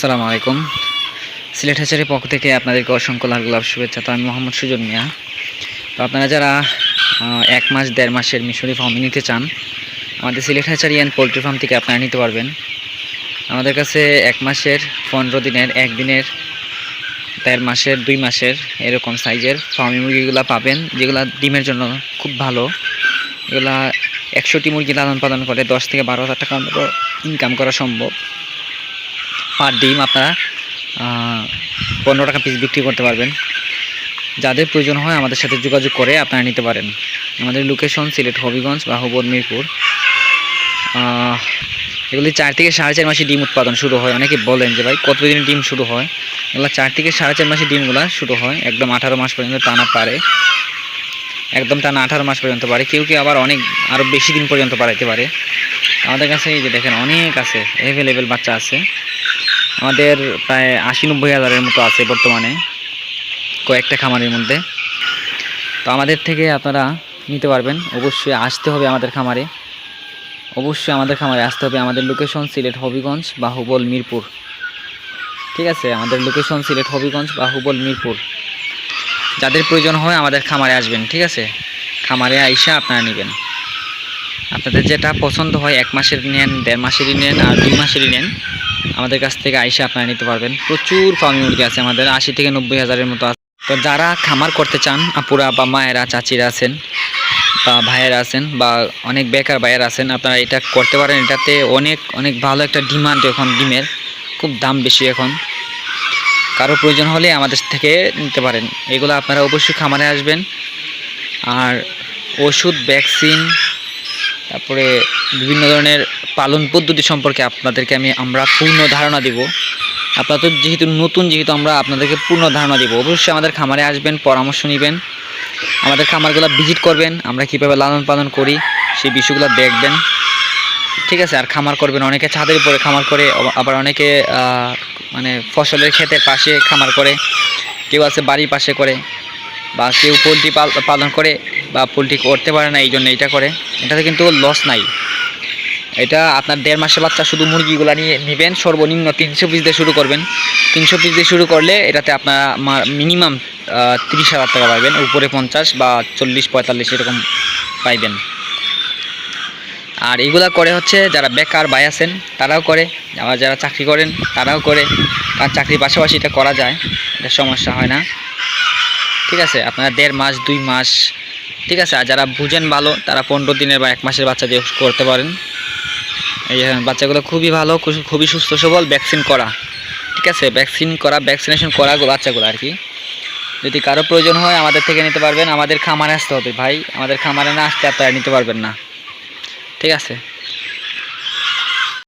আসসালামু আলাইকুম। সিলেট হাজারের পক্ষ থেকে আপনাদেরকে অসংখ্য লাল গোলাপ শুভেচ্ছা। তো আমি মোহাম্মদ সুজন মিয়া। তো আপনারা যারা এক মাস, দেড় মাসের মিশরি ফার্ম নিতে চান, আমাদের Sylhet Hazari and poultry farm থেকে আপনারা নিতে পারবেন। আমাদের কাছে এক মাসের পনেরো দিনের একদিনের দেড় মাসের, দুই মাসের এরকম সাইজের ফার্মি মুরগিগুলো পাবেন, যেগুলো ডিমের জন্য খুব ভালো। এগুলা একশোটি মুরগি লালন পালন করে দশ থেকে বারো হাজার মতো ইনকাম করা সম্ভব। পার ডিম আপনারা পনেরো টাকা পিস বিক্রি করতে পারবেন। যাদের প্রয়োজন হয় আমাদের সাথে যোগাযোগ করে আপনারা নিতে পারেন। আমাদের লোকেশন সিলেট হবিগঞ্জ বা হবর মিরপুর। এগুলি চার থেকে সাড়ে চার মাসে ডিম উৎপাদন শুরু হয়। অনেকে বলেন যে ভাই কত কতদিনে ডিম শুরু হয়? এগুলো চার থেকে সাড়ে চার মাসে ডিমগুলো শুরু হয়। একদম আঠারো মাস পর্যন্ত টানা পারে। একদম টানা আঠারো মাস পর্যন্ত পারে। কেউ কেউ আবার অনেক আরও বেশি দিন পর্যন্ত পারাইতে পারে। আমাদের কাছে এই যে দেখেন, অনেক আছে। অ্যাভেলেবেল বাচ্চা আছে। আমাদের প্রায় আশি নব্বই হাজারের মতো আছে বর্তমানে, কয়েকটা খামারের মধ্যে। তো আমাদের থেকে আপনারা নিতে পারবেন। অবশ্যই আসতে হবে আমাদের খামারে। অবশ্যই আমাদের খামারে আসতে হবে। আমাদের লোকেশন সিলেট হবিগঞ্জ বা হুবল মিরপুর। ঠিক আছে? আমাদের লোকেশন সিলেট, হবিগঞ্জ বা হুবল মিরপুর। যাদের প্রয়োজন হয় আমাদের খামারে আসবেন, ঠিক আছে? খামারে আইসা আপনারা নেবেন। আপনাদের যেটা পছন্দ হয় এক মাসের নেন, দেড় মাসেরই নেন আর দুই মাসেরই নেন। আমাদের কাছ থেকে আইসা আপনারা নিতে পারবেন। প্রচুর ফার্মি মুরগি আছে আমাদের, আশি থেকে নব্বই হাজারের মতো আছে। তো যারা খামার করতে চান, আপুরা বা মায়েরা, চাচিরা আছেন বা ভাইয়েরা আছেন বা অনেক বেকার ভাইয়েরা আছেন, আপনারা এটা করতে পারেন। এটাতে অনেক অনেক ভালো একটা ডিমান্ড এখন ডিমের, খুব দাম বেশি এখন। কারও প্রয়োজন হলে আমাদের থেকে নিতে পারেন। এগুলো আপনারা অবশ্যই খামারে আসবেন। আর ওষুধ ভ্যাকসিন তারপরে বিভিন্ন ধরনের পালন পদ্ধতি সম্পর্কে আপনাদেরকে আমি, আমরা পূর্ণ ধারণা দিব। আপনারা তো যেহেতু নতুন, যেহেতু আমরা আপনাদেরকে পূর্ণ ধারণা দিব, অবশ্যই আমাদের খামারে আসবেন, পরামর্শ নেবেন, আমাদের খামারগুলো ভিজিট করবেন, আমরা কীভাবে লালন পালন করি, সেই বিষয়গুলো দেখবেন। ঠিক আছে, আর খামার করবেন, অনেকে ছাদের উপরে খামার করে আবার- আবার অনেকে মানে ফসলের ক্ষেতের পাশে খামার করে, কেউ আছে বাড়ির পাশে করে, বা কেউ পোলট্রি পালন করে, বা পোলট্রি করতে পারে না এই জন্য এটা করে। এটাতে কিন্তু লস নাই। এটা আপনার দেড় মাসের বাচ্চা শুধু মুরগিগুলো নিয়ে নেবেন, সর্বনিম্ন তিনশো পিস দিয়ে শুরু করবেন। তিনশো পিস দিয়ে শুরু করলে এটাতে আপনারা মিনিমাম তিরিশ হাজার টাকা পাবেন উপরে পঞ্চাশ বা চল্লিশ, পঁয়তাল্লিশ এরকম পাইবেন। আর এগুলা করে হচ্ছে যারা বেকার ভাই আছেন, তারাও করে। আবার যারা চাকরি করেন, তারাও করে। কারণ চাকরির পাশাপাশি এটা করা যায়, এটা সমস্যা হয় না। ঠিক আছে, আপনারা দেড় মাস, দুই মাস, ঠিক আছে, আর যারা বুঝেন ভালো, তারা পনেরো দিনের বা এক মাসের বাচ্চা দিয়ে করতে পারেন। এই যে বাচ্চাগুলো খুবই ভালো খুবই সুস্থ, সবল ভ্যাকসিন করা। ঠিক আছে? ভ্যাকসিন করা ভ্যাকসিনেশন করা বাচ্চাগুলো আর কি। যদি কারও প্রয়োজন হয়, আমাদের থেকে নিতে পারবেন। আমাদের খামারে আসতে হবে ভাই। আমাদের খামারে না আসতে আপনারা নিতে পারবেন না। ঠিক আছে?